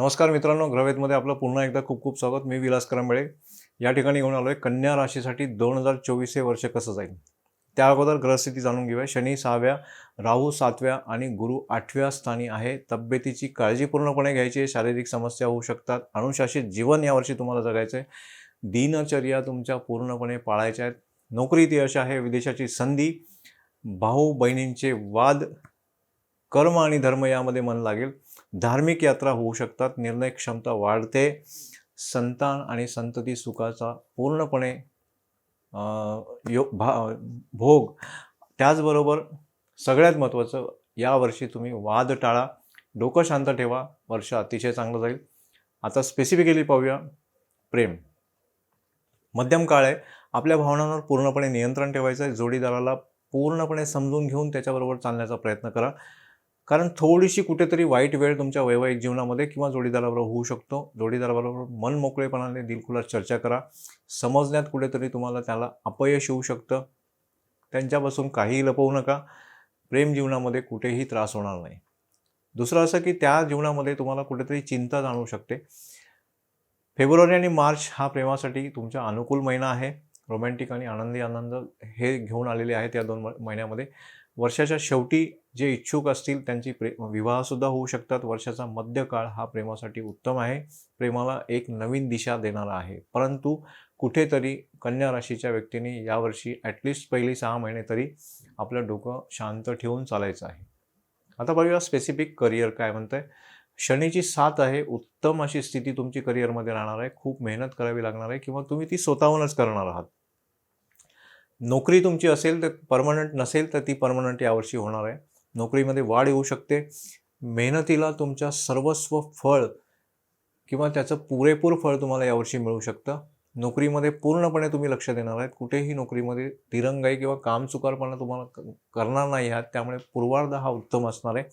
नमस्कार मित्रांनो ग्रवेतमध्ये आपलं पुन्हा एकदा खूप खूप स्वागत. मी विलास करंबळे. या ठिकाणी घेऊन आलो आहे कन्या राशीसाठी दोन हजार चोवीस हे वर्ष कसं जाईल? त्या अगोदर ग्रहस्थिती जाणून घेऊया. शनी सहाव्या राहू सातव्या आणि गुरु आठव्या स्थानी आहे. तब्येतीची काळजी पूर्णपणे घ्यायची आहे. शारीरिक समस्या होऊ शकतात. अनुशासित जीवन यावर्षी तुम्हाला जगायचं आहे. दिनचर्या तुमच्या पूर्णपणे पाळायच्या आहेत. नोकरी ती अशा आहे. विदेशाची संधी भाऊ बहिणींचे वाद कर्म आणि धर्म यामध्ये मन लागेल. धार्मिक यात्रा होऊ शकतात. निर्णय क्षमता वाढते. संतान आणि संतती सुखाचा पूर्णपणे यो भा भोग. त्याचबरोबर सगळ्यात महत्त्वाचं यावर्षी तुम्ही वाद टाळा. डोकं शांत ठेवा. वर्ष अतिशय चांगलं जाईल. आता स्पेसिफिकली पाहूया प्रेम. मध्यम काळ आहे. आपल्या भावनांवर पूर्णपणे नियंत्रण ठेवायचं आहे. जोडीदाराला पूर्णपणे समजून घेऊन त्याच्याबरोबर चालण्याचा प्रयत्न करा. कारण थोडीशी कुठेतरी वाईट वेळ तुमच्या वैवाहिक जीवनामध्ये किंवा जोडीदाराबरोबर होऊ शकतो. जोडीदाराबरोबर मन मोकळेपणाने दिलखुलास चर्चा करा. समजण्यात कुठेतरी तुम्हाला त्याला अपयश होऊ शकतं. त्यांच्यापासून काहीही लपवू नका. प्रेम जीवनामध्ये कुठेही त्रास होणार नाही. दुसरं असं की त्या जीवनामध्ये तुम्हाला कुठेतरी चिंता जाणवू शकते. फेब्रुवारी आणि मार्च हा प्रेमासाठी तुमच्या अनुकूल महिना आहे. रोमॅन्टिक आणि आनंदी आनंद हे घेऊन आलेले आहेत या दोन म- महिन्यामध्ये. वर्षाच्या शेवटी जे इच्छुक असतील त्यांची प्रे विवाहसुद्धा होऊ शकतात. वर्षाचा मध्यकाळ हा प्रेमासाठी उत्तम आहे. प्रेमाला एक नवीन दिशा देणारा आहे. परंतु कुठेतरी कन्या राशीच्या व्यक्तीने यावर्षी ॲटलिस्ट पहिली सहा महिने तरी आपलं डोकं शांत ठेवून चालायचं आहे. आता बघूया स्पेसिफिक करिअर काय म्हणतंय. शनीची साथ आहे. उत्तम अशी स्थिती तुमची करिअरमध्ये राहणार आहे. खूप मेहनत करावी लागणार आहे किंवा तुम्ही ती स्वतःहूनच करणार आहात. नोकरी तुमची असेल तर परमनंट नसेल तर ती परमनंट यावर्षी होणार आहे. नोकरीमध्ये वाढ येऊ शकते. मेहनतीला तुमच्या सर्वस्व फळ किंवा त्याचं पुरेपूर फळ तुम्हाला यावर्षी मिळू शकतं. नोकरीमध्ये पूर्णपणे तुम्ही लक्ष देणार आहेत. कुठेही नोकरीमध्ये दिरंगाई किंवा कामचुकारपणा तुम्हाला करणार नाही आहात. त्यामुळे पूर्वार्ध हा उत्तम असणार आहे.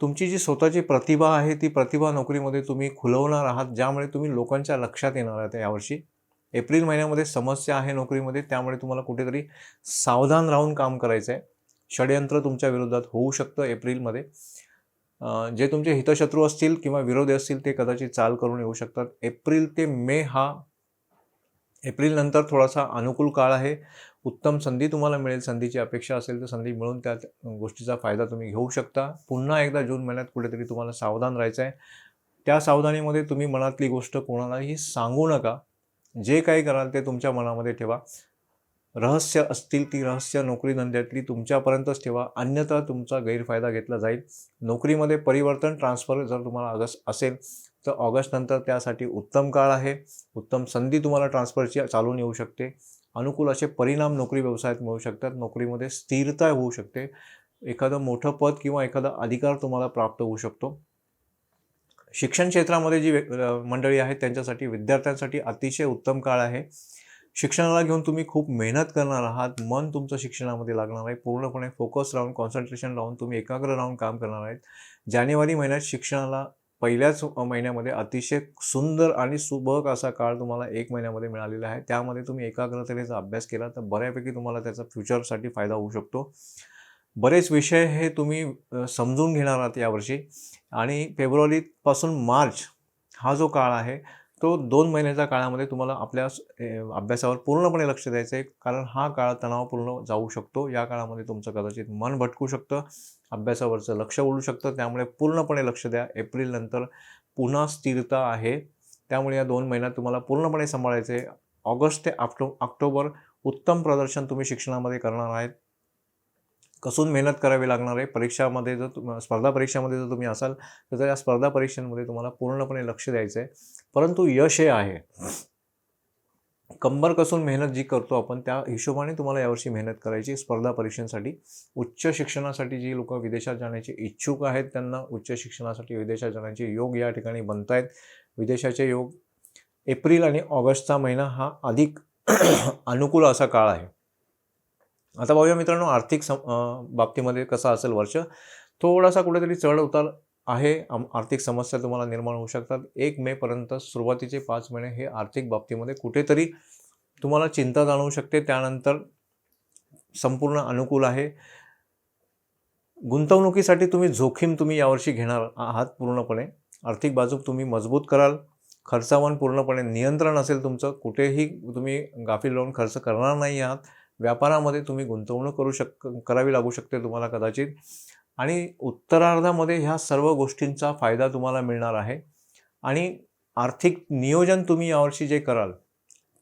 तुमची जी स्वतःची प्रतिभा आहे ती प्रतिभा नोकरीमध्ये तुम्ही खुलवणार आहात ज्यामुळे तुम्ही लोकांच्या लक्षात येणार आहात यावर्षी. एप्रिल महिन्यामध्ये समस्या आहे नोकरीमध्ये त्यामुळे तुम्हाला कुठेतरी सावधान राहून काम करायचं आहे षडयंत्र तुमच्या विरोधात होऊ शकतं एप्रिलमध्ये. जे तुमचे हितशत्रू असतील किंवा विरोधी असतील ते कदाचित चाल करून येऊ शकतात. एप्रिल ते मे हा एप्रिलनंतर थोडासा अनुकूल काळ आहे. उत्तम संधी तुम्हाला मिळेल. संधीची अपेक्षा असेल तर संधी मिळून त्या गोष्टीचा फायदा तुम्ही घेऊ शकता. पुन्हा एकदा जून महिन्यात कुठेतरी तुम्हाला सावधान राहायचं आहे त्या सावधानीमध्ये तुम्ही मनातली गोष्ट कोणालाही सांगू नका. जे काही कराल ते तुमच्या मनामध्ये ठेवा. रहस्य असतील ती रहस्य नोकरी धंद्यातली तुमच्यापर्यंतच ठेवा. अन्यथा तुमचा गैरफायदा घेतला जाईल. नोकरीमध्ये परिवर्तन ट्रान्सफर जर तुम्हाला ऑगस्ट असेल तर ऑगस्ट नंतर त्यासाठी उत्तम काळ आहे. उत्तम संधी तुम्हाला ट्रान्सफरची चालून येऊ शकते. अनुकूल असे परिणाम नोकरी व्यवसायात मिळू शकतात. नोकरीमध्ये स्थिरता होऊ शकते. एखादं मोठं पद किंवा एखादा अधिकार तुम्हाला प्राप्त होऊ शकतो. शिक्षण क्षेत्रामध्ये जी व्य- मंडळी आहेत त्यांच्यासाठी विद्यार्थ्यांसाठी अतिशय उत्तम काळ आहे. शिक्षणाला घेऊन तुम्ही खूप मेहनत करणार आहात मन तुमचं शिक्षणामध्ये लागणार आहे. पूर्णपणे फोकस राहून कॉन्सन्ट्रेशन लावून तुम्ही एकाग्र राहून काम करणार आहेत. जानेवारी महिन्यात शिक्षणाला पहिल्याच महिन्यामध्ये अतिशय सुंदर आणि सुबक असा काळ तुम्हाला एक महिन्यामध्ये मिळालेला आहे. त्यामध्ये तुम्ही एकाग्रतेचा अभ्यास केला तर बऱ्यापैकी तुम्हाला त्याचा फ्युचरसाठी फायदा होऊ शकतो. बरेच विषय हे तुम्ही समजून घेणार आहात यावर्षी. आणि फेब्रुवारीपासून मार्च हा जो काळ आहे तो दोन महिन्याच्या काळामध्ये तुम्हाला आपल्या अभ्यासावर पूर्णपणे लक्ष द्यायचं आहे कारण हा काळ तणावपूर्ण जाऊ शकतो. या काळामध्ये तुमचं कदाचित मन भटकू शकतं. अभ्यासावरचं लक्ष उडू शकतं. त्यामुळे पूर्णपणे लक्ष द्या. एप्रिल नंतर पुन्हा स्थिरता आहे. त्यामुळे या दोन महिन्यात तुम्हाला पूर्णपणे सांभाळायचं आहे ऑगस्ट ते ऑक्टो ऑक्टोबर उत्तम प्रदर्शन तुम्ही शिक्षणामध्ये करणार आहेत. कसून मेहनत करावी लागणार आहे? परीक्षामध्ये जर तुम स्पर्धा परीक्षामध्ये जर तुम्ही असाल तर या स्पर्धा परीक्षांमध्ये तुम्हाला पूर्णपणे लक्ष द्यायचं आहे परंतु यश हे आहे. कंबर कसून मेहनत जी करतो आपण त्या हिशोबाने तुम्हाला यावर्षी मेहनत करायची स्पर्धा परीक्षांसाठी. उच्च शिक्षणासाठी जी लोक विदेशात जाण्याचे इच्छुक आहेत त्यांना उच्च शिक्षणासाठी विदेशात जाण्याचे योग या ठिकाणी बनत आहेत विदेशाचे योग एप्रिल आणि ऑगस्टचा महिना हा अधिक अनुकूल असा काळ आहे. आता बघूया मित्रांनो आर्थिक सम बाबतीमध्ये कसं असेल वर्ष. थोडासा कुठेतरी चढ उतार आहे. आम- आर्थिक समस्या तुम्हाला निर्माण होऊ शकतात. एक मेपर्यंत सुरुवातीचे पाच महिने हे आर्थिक बाबतीमध्ये कुठेतरी तुम्हाला चिंता जाणवू शकते. त्यानंतर संपूर्ण अनुकूल आहे. गुंतवणुकीसाठी तुम्ही जोखीम तुम्ही यावर्षी घेणार आहात पूर्णपणे. आर्थिक बाजू तुम्ही मजबूत कराल. खर्चावर पूर्णपणे नियंत्रण असेल तुमचं. कुठेही तुम्ही गाफील लावून खर्च करणार नाही आहात. व्यापारामध्ये तुम्ही गुंतवणूक करू शक करावी लागू शकते तुम्हाला कदाचित. आणि उत्तरार्धामध्ये ह्या सर्व गोष्टींचा फायदा तुम्हाला मिळणार आहे. आणि आर्थिक नियोजन तुम्ही यावर्षी जे कराल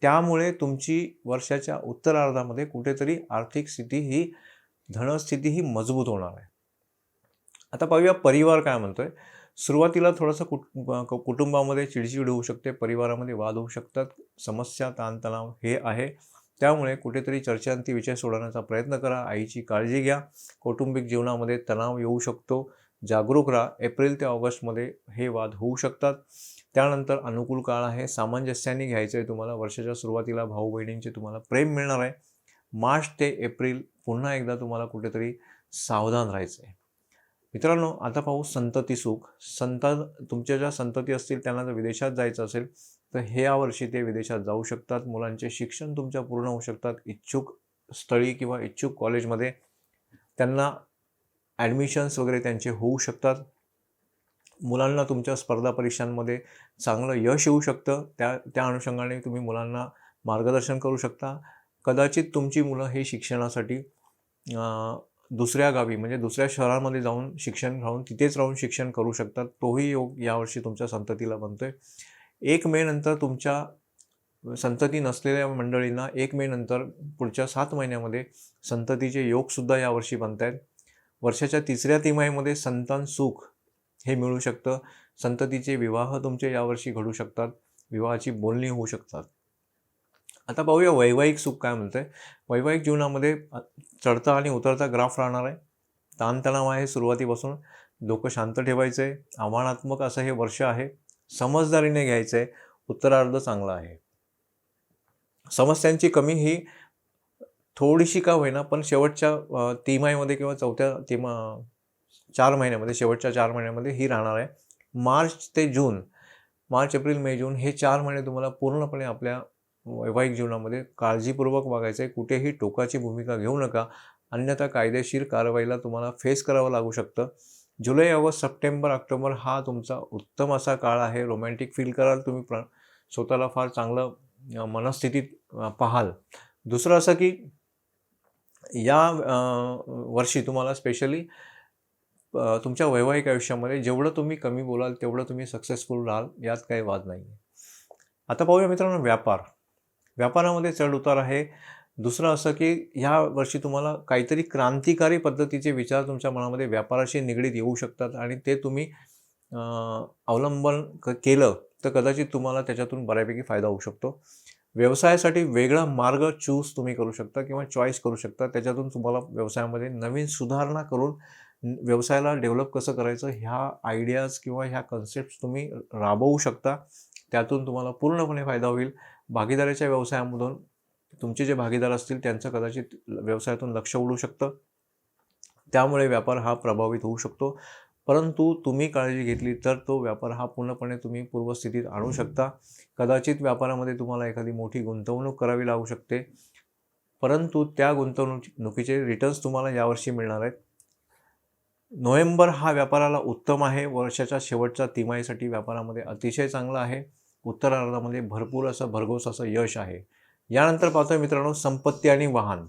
त्यामुळे तुमची वर्षाच्या उत्तरार्धामध्ये कुठेतरी आर्थिक स्थिती ही धनस्थिती ही मजबूत होणार आहे. आता पाहूया परिवार काय म्हणतोय. सुरुवातीला थोडंसं कुट कुटुंबामध्ये चिडचिड होऊ शकते परिवारामध्ये वाद होऊ शकतात. समस्या ताणतणाव हे आहे. त्यामुळे कुठेतरी चर्चांती विषय सोडवण्याचा प्रयत्न करा. आईची काळजी घ्या. कौटुंबिक जीवनामध्ये तणाव येऊ शकतो. जागरूक राहा. एप्रिल ते ऑगस्टमध्ये हे वाद होऊ शकतात. त्यानंतर अनुकूल काळ आहे. सामंजस्याने घ्यायचं आहे तुम्हाला. वर्षाच्या सुरुवातीला भाऊ बहिणींचे तुम्हाला प्रेम मिळणार आहे. मार्च ते एप्रिल पुन्हा एकदा तुम्हाला कुठेतरी सावधान राहायचं आहे मित्रांनो आता पाहू संतती सुख. संत तुमच्या ज्या संतती असतील त्यांना जर विदेशात जायचं असेल तर हे यावर्षी ते विदेशात जाऊ शकतात. मुलांचे शिक्षण तुमच्या पूर्ण होऊ शकतात. इच्छुक स्थळी किंवा इच्छुक कॉलेजमध्ये त्यांना ॲडमिशन्स वगैरे त्यांचे होऊ शकतात. मुलांना तुमच्या स्पर्धा परीक्षांमध्ये चांगलं यश येऊ शकतं. त्या त्या अनुषंगाने तुम्ही मुलांना मार्गदर्शन करू शकता. कदाचित तुमची मुलं हे शिक्षणासाठी दुसऱ्या गावी म्हणजे दुसऱ्या शहरामध्ये जाऊन शिक्षण राहून तिथेच राहून शिक्षण करू शकतात. तोही योग यावर्षी तुमच्या संततीला बनतो आहे एक मे नंतर तुमच्या संतती नसलेल्या मंडळींना एक मे नंतर पुढच्या सात महिन्यामध्ये संततीचे योगसुद्धा यावर्षी बनत आहेत वर्षाच्या तिसऱ्या तिमाहीमध्ये संतान सुख हे मिळू शकतं. संततीचे विवाह तुमचे यावर्षी घडू शकतात. विवाहाची बोलणी होऊ शकतात. आता पाहूया वैवाहिक सुख काय म्हणतंय. वैवाहिक जीवनामध्ये चढता आणि उतरता ग्राफ राहणार आहे. ताणतणाव आहे सुरुवातीपासून. डोकं शांत ठेवायचं आहे आव्हानात्मक असं हे वर्ष आहे. समजदारीने घ्यायचं आहे उत्तरार्ध चांगला आहे. समस्यांची कमी ही थोडीशी का होईना पण शेवटच्या तिमाहीमध्ये किंवा चौथ्या तिमा चार महिन्यामध्ये शेवटच्या चार महिन्यामध्ये ही राहणार आहे. मार्च ते जून मार्च एप्रिल मे जून हे चार महिने तुम्हाला पूर्णपणे आपल्या वैवाहिक जीवनामध्ये काळजीपूर्वक वागायचं आहे कुठेही टोकाची भूमिका घेऊ नका. अन्यथा कायदेशीर कारवाईला तुम्हाला फेस करावं लागू शकतं. जुलै ऑगस्ट सप्टेंबर ऑक्टोबर हा तुमचा उत्तम असा काळ आहे. रोमॅन्टिक फील कराल तुम्ही प्र स्वतःला फार चांगलं मनस्थितीत पाहाल. दुसरं असं की या वर्षी तुम्हाला स्पेशली तुमच्या वैवाहिक आयुष्यामध्ये जेवढं तुम्ही कमी बोलाल तेवढं तुम्ही सक्सेसफुल राहाल यात काही वाद नाही आता पाहूया मित्रांनो व्यापार. व्यापारामध्ये चढ उतार आहे. दुसरं असं की ह्या वर्षी तुम्हाला काहीतरी क्रांतिकारी पद्धतीचे विचार तुमच्या मनामध्ये व्यापाराशी निगडीत येऊ शकतात आणि ते तुम्ही अवलंबन क केलं तर कदाचित तुम्हाला त्याच्यातून बऱ्यापैकी फायदा होऊ शकतो. व्यवसायासाठी वेगळा मार्ग चूज तुम्ही करू शकता किंवा चॉईस करू शकता. त्याच्यातून तुम्हाला व्यवसायामध्ये नवीन सुधारणा करून व्यवसायाला डेव्हलप कसं करायचं ह्या आयडियाज किंवा ह्या कन्सेप्ट तुम्ही राबवू शकता. त्यातून तुम्हाला पूर्णपणे फायदा होईल. भागीदारीच्या व्यवसायामधून तुमचे जे भागीदार असतील त्यांचं कदाचित व्यवसायातून लक्ष उडू शकतं. त्यामुळे व्यापार हा प्रभावित होऊ शकतो. परंतु तुम्ही काळजी घेतली तर तो व्यापार हा पूर्णपणे तुम्ही पूर्वस्थितीत आणू शकता. कदाचित व्यापारामध्ये तुम्हाला एखादी मोठी गुंतवणूक करावी लागू शकते. परंतु त्या गुंतवणुकीचे रिटर्न्स तुम्हाला यावर्षी मिळणार आहेत. नोव्हेंबर हा व्यापाराला उत्तम आहे. वर्षाच्या शेवटच्या तिमाहीसाठी व्यापारामध्ये अतिशय चांगला आहे. उत्तरार्धामध्ये भरपूर असं भरघोस असं यश आहे. यानंतर पाहतोय मित्रांनो संपत्ती आणि वाहन.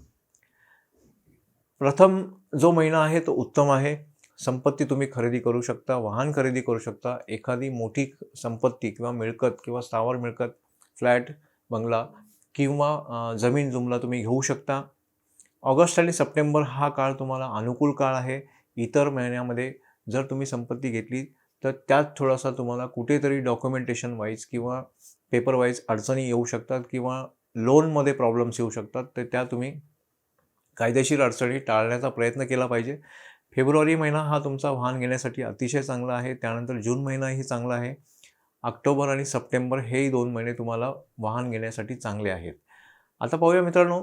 प्रथम जो महिना आहे तो उत्तम आहे. संपत्ती तुम्ही खरेदी करू शकता वाहन खरेदी करू शकता. एखादी मोठी संपत्ती किंवा मिळकत किंवा स्थावर मिळकत फ्लॅट बंगला किंवा जमीन जुमला तुम्ही घेऊ शकता. ऑगस्ट आणि सप्टेंबर हा काळ तुम्हाला अनुकूल काळ आहे. इतर महिन्यामध्ये जर तुम्ही संपत्ती घेतली तर त्यात थोडासा तुम्हाला कुठेतरी डॉक्युमेंटेशन वाईज किंवा पेपर वाईज अडचणी येऊ शकतात किंवा लोनमध्ये प्रॉब्लेम्स येऊ शकतात तर त्या तुम्ही कायदेशीर अडचणी टाळण्याचा प्रयत्न केला पाहिजे. फेब्रुवारी महिना हा तुमचा वाहन घेण्यासाठी अतिशय चांगला आहे त्यानंतर जून महिनाही चांगला आहे. ऑक्टोबर आणि सप्टेंबर हेही दोन महिने तुम्हाला वाहन घेण्यासाठी चांगले आहेत. आता पाहूया मित्रांनो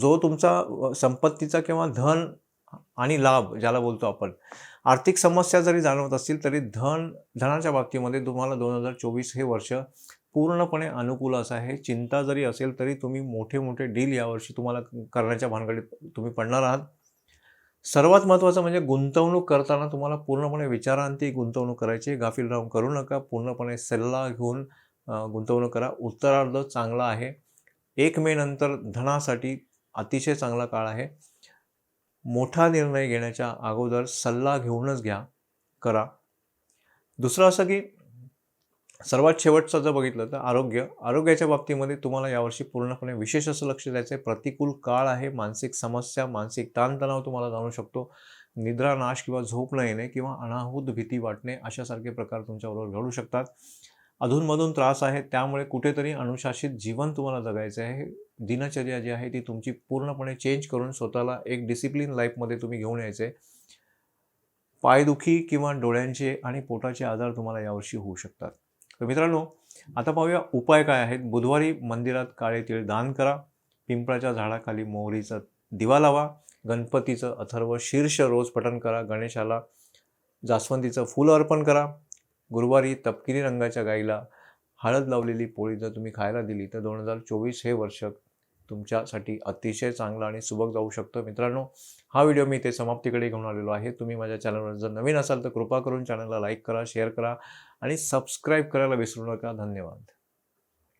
जो तुमचा संपत्तीचा किंवा धन आणि लाभ ज्याला बोलतो आपण. आर्थिक समस्या जरी जाणवत असतील तरी धन धनाच्या बाबतीमध्ये तुम्हाला दोन हजार चोवीस हे वर्ष पूर्णपणे अनुकूल असं आहे. चिंता जरी असेल तरी तुम्ही मोठे मोठे डील यावर्षी तुम्हाला करण्याच्या भानगडीत तुम्ही पडणार आहात. सर्वात महत्त्वाचं म्हणजे गुंतवणूक करताना तुम्हाला पूर्णपणे विचारांती गुंतवणूक करायची गाफील राहून करू नका. पूर्णपणे सल्ला घेऊन गुंतवणूक करा. उत्तरार्ध चांगला आहे. एक मे नंतर धनासाठी अतिशय चांगला काळ आहे. मोठा निर्णय घेण्याच्या अगोदर सल्ला घेऊनच घ्या करा. दुसरं असं की सर्वात शेवटचं जर बघितलं तर आरोग्य. आरोग्याच्या बाबतीमध्ये तुम्हाला यावर्षी पूर्णपणे विशेष असं लक्ष द्यायचं आहे प्रतिकूल काळ आहे. मानसिक समस्या मानसिक ताणतणाव तुम्हाला जाणू शकतो. निद्रा नाश किंवा झोप न येणे किंवा अनाहूत भीती वाटणे अशासारखे प्रकार तुमच्याबरोबर घडू शकतात. अधूनमधून त्रास आहे. त्यामुळे कुठेतरी अनुशासित जीवन तुम्हाला जगायचं आहे दिनचर्या जी आहे ती तुमची पूर्णपणे चेंज करून स्वतःला एक डिसिप्लिन लाईफमध्ये तुम्ही घेऊन यायचे पायदुखी किंवा डोळ्यांचे आणि पोटाचे आजार तुम्हाला यावर्षी होऊ शकतात. तर मित्रांनो आता पाहूया उपाय काय आहेत. बुधवारी मंदिरात काळे तीळ दान करा. पिंपळाच्या झाडाखाली मोहरीचा दिवा लावा. गणपतीचं अथर्व शीर्ष रोज पठण करा. गणेशाला जास्वंदीचं फूल अर्पण करा. गुरुवारी तपकिरी रंगाच्या गाईला हळद लावलेली पोळी जर तुम्ही खायला दिली तर दोन हजार चोवीस हे वर्ष तुमच्यासाठी अतिशय चांगलं आणि सुबक जाऊ शकतं. मित्रांनो हा व्हिडिओ मी ते समाप्तीकडे घेऊन आलेलो आहे. तुम्ही माझ्या चॅनलवर जर नवीन असाल तर कृपा करून चॅनलला लाईक करा शेअर करा आणि सबस्क्राईब करायला विसरू नका. धन्यवाद.